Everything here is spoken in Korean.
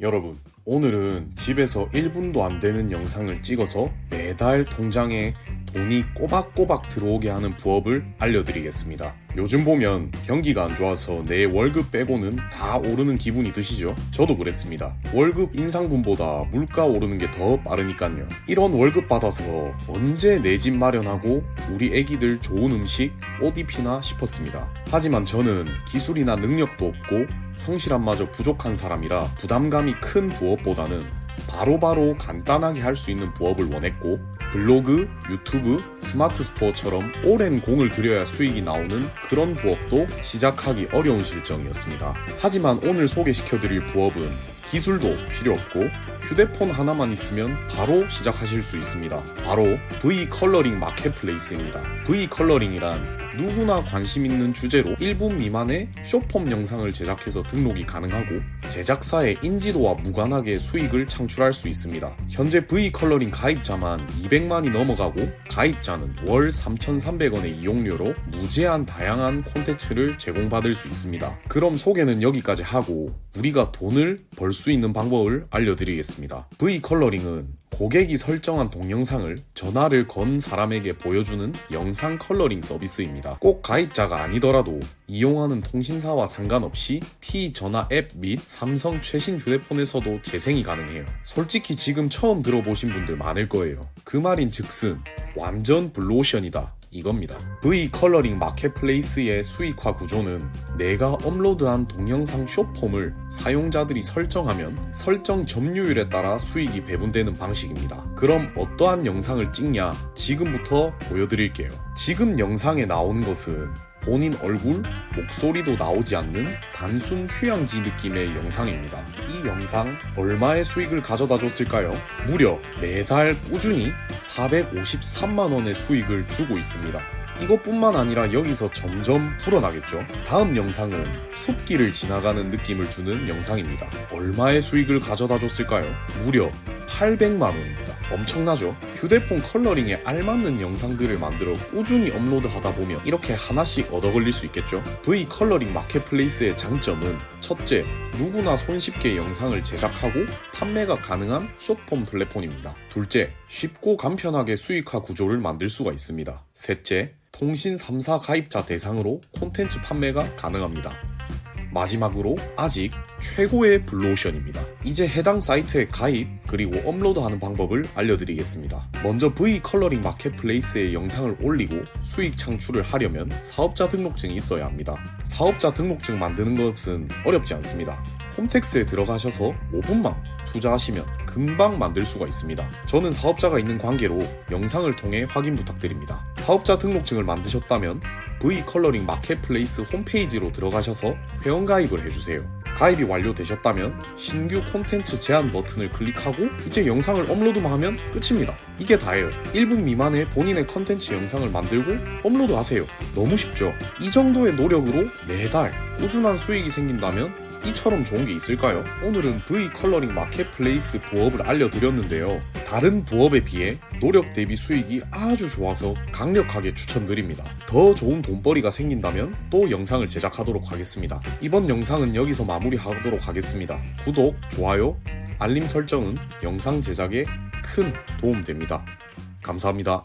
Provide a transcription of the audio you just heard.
여러분, 오늘은 집에서 1분도 안 되는 영상을 찍어서 매달 통장에 돈이 꼬박꼬박 들어오게 하는 부업을 알려드리겠습니다. 요즘 보면 경기가 안 좋아서 내 월급 빼고는 다 오르는 기분이 드시죠? 저도 그랬습니다. 월급 인상분보다 물가 오르는 게 더 빠르니까요. 이런 월급 받아서 언제 내 집 마련하고 우리 애기들 좋은 음식, 옷 입히나 싶었습니다. 하지만 저는 기술이나 능력도 없고 성실함마저 부족한 사람이라 부담감이 큰 부업보다는 바로바로 간단하게 할 수 있는 부업을 원했고 블로그, 유튜브, 스마트 스토어처럼 오랜 공을 들여야 수익이 나오는 그런 부업도 시작하기 어려운 실정이었습니다. 하지만 오늘 소개시켜드릴 부업은 기술도 필요 없고 휴대폰 하나만 있으면 바로 시작하실 수 있습니다. 바로 V 컬러링 마켓플레이스입니다. V 컬러링이란 누구나 관심 있는 주제로 1분 미만의 쇼폼 영상을 제작해서 등록이 가능하고 제작사의 인지도와 무관하게 수익을 창출할 수 있습니다. 현재 V 컬러링 가입자만 200만이 넘어가고 가입자는 월 3,300원의 이용료로 무제한 다양한 콘텐츠를 제공받을 수 있습니다. 그럼 소개는 여기까지 하고 우리가 돈을 벌 수 있는 방법을 알려드리겠습니다. V 컬러링은 고객이 설정한 동영상을 전화를 건 사람에게 보여주는 영상 컬러링 서비스입니다. 꼭 가입자가 아니더라도 이용하는 통신사와 상관없이 T 전화 앱 및 삼성 최신 휴대폰에서도 재생이 가능해요. 솔직히 지금 처음 들어보신 분들 많을 거예요. 그 말인 즉슨 완전 블루오션이다. 이겁니다. V 컬러링 마켓플레이스의 수익화 구조는 내가 업로드한 동영상 쇼폼을 사용자들이 설정하면 설정 점유율에 따라 수익이 배분되는 방식입니다. 그럼 어떠한 영상을 찍냐? 지금부터 보여드릴게요. 지금 영상에 나오는 것은 본인 얼굴, 목소리도 나오지 않는 단순 휴양지 느낌의 영상입니다. 이 영상 얼마의 수익을 가져다 줬을까요? 무려 매달 꾸준히 453만원의 수익을 주고 있습니다. 이것뿐만 아니라 여기서 점점 불어나겠죠. 다음 영상은 숲길을 지나가는 느낌을 주는 영상입니다. 얼마의 수익을 가져다 줬을까요? 무려 800만원입니다. 엄청나죠? 휴대폰 컬러링에 알맞는 영상들을 만들어 꾸준히 업로드하다 보면 이렇게 하나씩 얻어 걸릴 수 있겠죠? V 컬러링 마켓플레이스의 장점은 첫째, 누구나 손쉽게 영상을 제작하고 판매가 가능한 숏폼 플랫폼입니다. 둘째, 쉽고 간편하게 수익화 구조를 만들 수가 있습니다. 셋째, 통신 3사 가입자 대상으로 콘텐츠 판매가 가능합니다. 마지막으로 아직 최고의 블루오션입니다. 이제 해당 사이트에 가입 그리고 업로드하는 방법을 알려드리겠습니다. 먼저 V 컬러링 마켓플레이스에 영상을 올리고 수익 창출을 하려면 사업자 등록증이 있어야 합니다. 사업자 등록증 만드는 것은 어렵지 않습니다. 홈택스에 들어가셔서 5분만 투자하시면 금방 만들 수가 있습니다. 저는 사업자가 있는 관계로 영상을 통해 확인 부탁드립니다. 사업자 등록증을 만드셨다면 V 컬러링 마켓플레이스 홈페이지로 들어가셔서 회원 가입을 해주세요. 가입이 완료되셨다면 신규 콘텐츠 제한 버튼을 클릭하고 이제 영상을 업로드만 하면 끝입니다. 이게 다예요. 1분 미만의 본인의 컨텐츠 영상을 만들고 업로드 하세요. 너무 쉽죠? 이 정도의 노력으로 매달 꾸준한 수익이 생긴다면 이처럼 좋은 게 있을까요? 오늘은 V 컬러링 마켓플레이스 부업을 알려드렸는데요. 다른 부업에 비해 노력 대비 수익이 아주 좋아서 강력하게 추천드립니다. 더 좋은 돈벌이가 생긴다면 또 영상을 제작하도록 하겠습니다. 이번 영상은 여기서 마무리하도록 하겠습니다. 구독, 좋아요, 알림 설정은 영상 제작에 큰 도움 됩니다. 감사합니다.